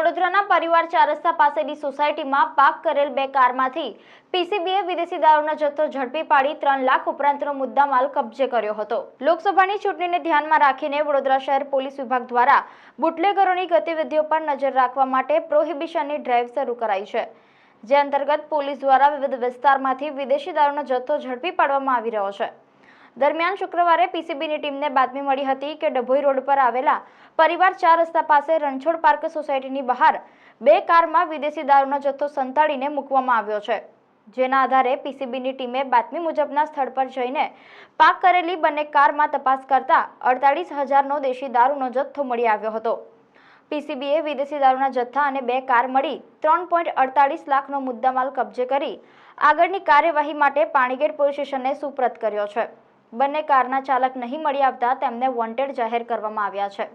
પરિવાર ચાર રસ્તા પાસેની સોસાયટીમાં પાક કરેલ બે કારમાંથી પીસીબીએ વિદેશી દારૂનો જથ્થો ઝડપી પાડી ત્રણ લાખ ઉપરાંતનો મુદ્દામાલ કબજે કર્યો હતો. લોકસભાની ચૂંટણીને ધ્યાનમાં રાખીને વડોદરા શહેર પોલીસ વિભાગ દ્વારા બુટલેગરોની ગતિવિધિઓ પર નજર રાખવા માટે પ્રોહિબિશનની ડ્રાઈવ શરૂ કરાઈ છે. જે અંતર્ગત પોલીસ દ્વારા વિવિધ વિસ્તારમાંથી વિદેશી દારૂનો જથ્થો ઝડપી પાડવામાં આવી રહ્યો છે. દરમિયાન શુક્રવારે પીસીબીની ટીમને બાતમી મળી હતી કે ડભોઈ રોડ પર આવેલા પરિવાર ચાર રસ્તા પાસે રણછોડ પાર્ક સોસાયટીની બહાર બે કારમાં વિદેશી દારૂનો જથ્થો સંતાડીને મૂકવામાં આવ્યો છે. જેના આધારે પીસીબીની ટીમે બાતમી મુજબના સ્થળ પર જઈને પાક કરેલી બંને કારમાં તપાસ કરતા અડતાલીસ હજારનો દેશી દારૂનો જથ્થો મળી આવ્યો હતો. પીસીબીએ વિદેશી દારૂના જથ્થા અને બે કાર મળી ત્રણ પોઈન્ટ અડતાલીસ લાખનો મુદ્દામાલ કબજે કરી આગળની કાર્યવાહી માટે પાણીગેટ પોલીસ સ્ટેશનને સુપ્રત કર્યો છે. બંને કારના ચાલક નહીં મળી આવતા તેમને વોન્ટેડ જાહેર કરવામાં આવ્યા છે.